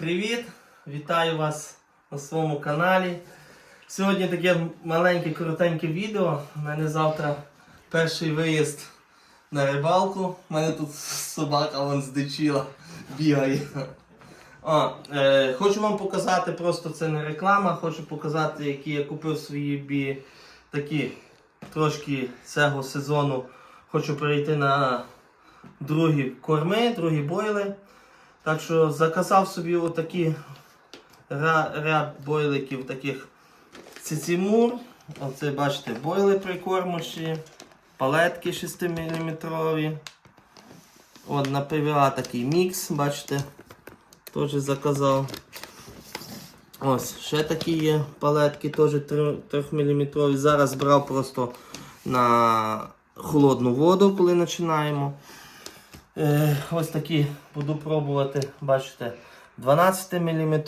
привіт! Вітаю вас на своєму каналі. Сьогодні таке маленьке коротеньке відео. У мене завтра перший виїзд на рибалку. У мене тут собака вон здичила, бігає. О, е, хочу вам показати, просто це не реклама, хочу показати, які я купив свої такі трошки цього сезону. Хочу перейти на другі корми, другі бойли. Так що заказав собі отакі ряд бойликів таких цицімур. Оце бачите, бойли прикормуші, палетки 6 мм. От на ПВА такий мікс, бачите, теж заказав. Ось, ще такі є палетки, теж 3 мм. Зараз брав просто на холодну воду, коли починаємо. Е, ось такі буду пробувати, бачите, 12 мм.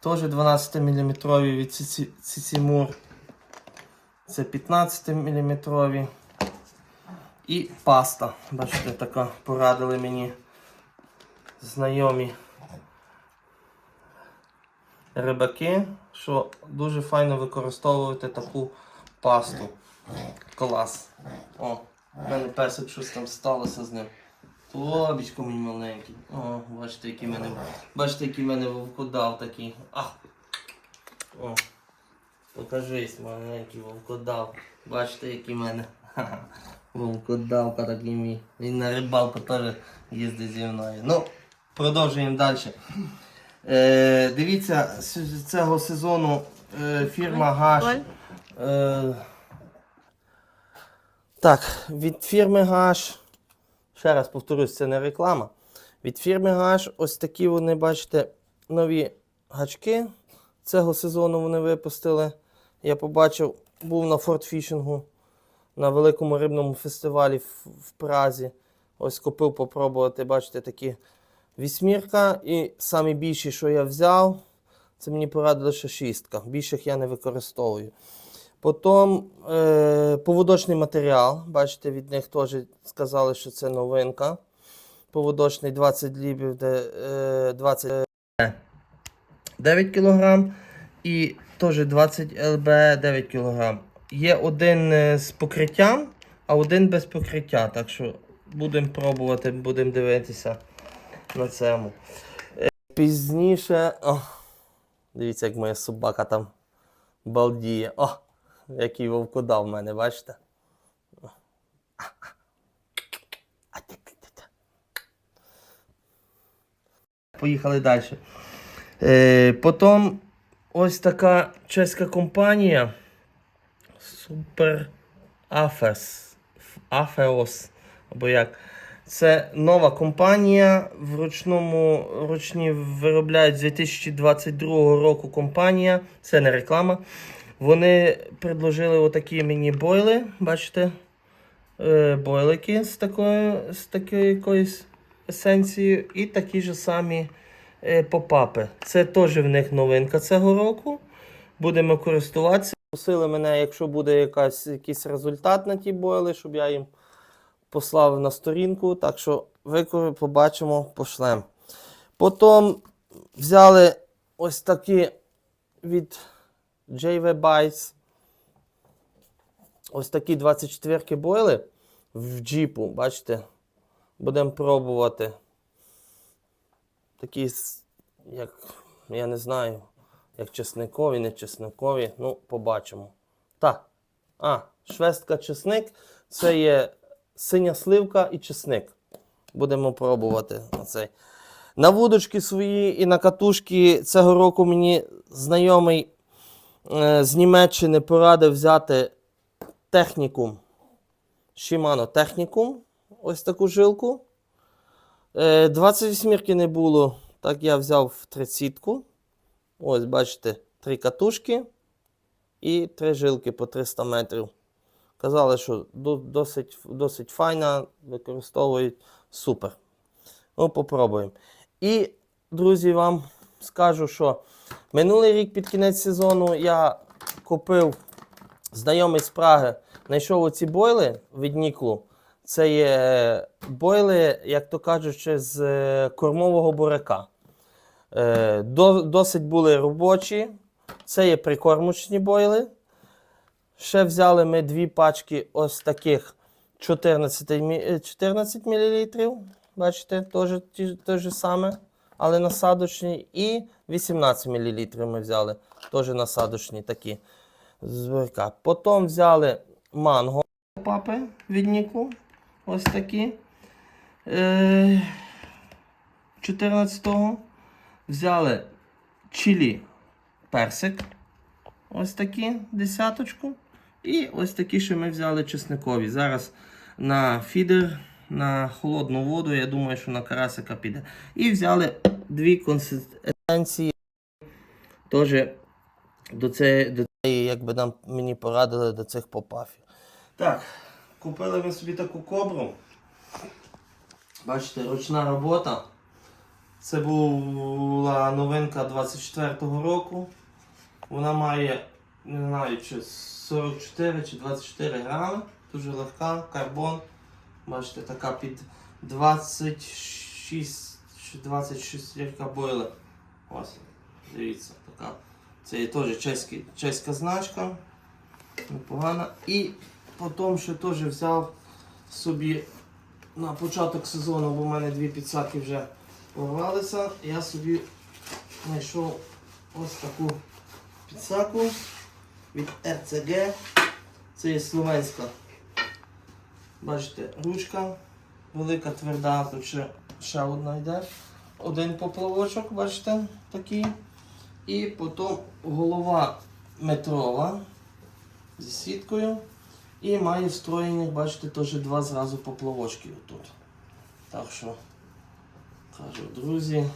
Теж 12 мм від Циці- Цицімур. Це 15 мм. І паста. Бачите, така порадили мені знайомі рибаки, що дуже файно використовувати таку пасту. Клас. О, в мене песик щось там сталося з ним. Тобічко мій маленький. О, бачите, який мене. Бачите, який мене вовкодав такий. Ах. О. Покажись, маленький вовкодав. Бачите, який мене. Ха-ха. Вовкодавка такий мій. Він на рибалку теж їздить зі мною. Ну, продовжуємо далі. Е, дивіться, з цього сезону е, фірма Гаш. Е, так, від фірми Гаш. Ще раз повторюсь, це не реклама. Від фірми Гаш ось такі вони, бачите, нові гачки. Цього сезону вони випустили. Я побачив, був на фортфішингу на великому рибному фестивалі в, Празі. Ось купив попробувати, бачите, такі вісьмірка. І самі більші, що я взяв, це мені порадили, що шістка. Більших я не використовую. Потім е, поводочний матеріал. Бачите, від них теж сказали, що це новинка. Поводочний 20 лібів, де е, 20 9 кг. І теж 20 ЛБ 9 кг. Є один е, з покриттям, а один без покриття. Так що будемо пробувати, будемо дивитися на цьому. Е, Пізніше. О, дивіться, як моя собака там балдіє. О, який вовкодав в мене, бачите? Поїхали далі. Е, потім ось така чеська компанія. Супер Афес. Афеос. Або як. Це нова компанія. В ручному ручні виробляють з 2022 року компанія. Це не реклама. Вони предложили отакі мені бойли. Бачите? Е, бойлики з такою, з такою якоюсь есенцією. І такі ж самі е, попапи. Це теж в них новинка цього року. Будемо користуватися. Просили мене, якщо буде якась, якийсь результат на ті бойли, щоб я їм послав на сторінку. Так що викори побачимо, пошлем. Потім взяли ось такі від JV Bites. Ось такі 24 бойли в джіпу, бачите? Будемо пробувати. Такі, як, я не знаю, як чесникові, не чесникові. Ну, побачимо. Так. А, швестка чесник. Це є синя сливка і чесник. Будемо пробувати оцей. На вудочки свої і на катушки цього року мені знайомий з Німеччини порадив взяти технікум. Shimano технікум. Ось таку жилку. Е, 28 не було, так я взяв 30-ку. Ось, бачите, три катушки і три жилки по 300 метрів. Казали, що досить, досить файна, використовують супер. Ну, попробуємо. І, друзі, вам скажу, що минулий рік під кінець сезону я купив знайомий з Праги, знайшов оці бойли від Ніклу. Це є бойли, як то кажучи, з е, кормового буряка. Е, досить були робочі. Це є прикормочні бойли. Ще взяли ми дві пачки ось таких 14, е, 14 мл. Бачите, теж те ж саме, але насадочні. І 18 мл ми взяли, теж насадочні такі з вирка. Потім взяли манго папи від Ніку. Ось такі. Е, 14-го. Взяли чилі персик. Ось такі десяточку. І ось такі, що ми взяли чесникові. Зараз на фідер, на холодну воду, я думаю, що на карасика піде. І взяли дві консистенції. Теж до цієї, до цієї, якби нам мені порадили до цих попафів. Так, купили ми собі таку кобру. Бачите, ручна робота. Це була новинка 24-го року. Вона має, не знаю, чи 44 чи 24 грами. Дуже легка, карбон. Бачите, така під 26 чи 26 яка бойла. Ось, дивіться, така. Це є теж чеський, чеська значка. Непогана. І потім ще теж взяв собі на початок сезону, бо в мене дві підсаки вже порвалися. Я собі знайшов ось таку підсаку від RCG. Це є словенська. Бачите, ручка велика, тверда, тут ще, ще одна йде. Один поплавочок, бачите, такий. І потім голова метрова зі сіткою. І має встроєні, бачите, теж два зразу поплавочки отут. Так що, кажу, друзі,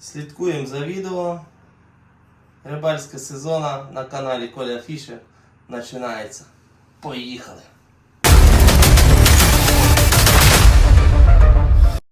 слідкуємо за відео. Рибальська сезона на каналі Коля Фішер починається. Поїхали!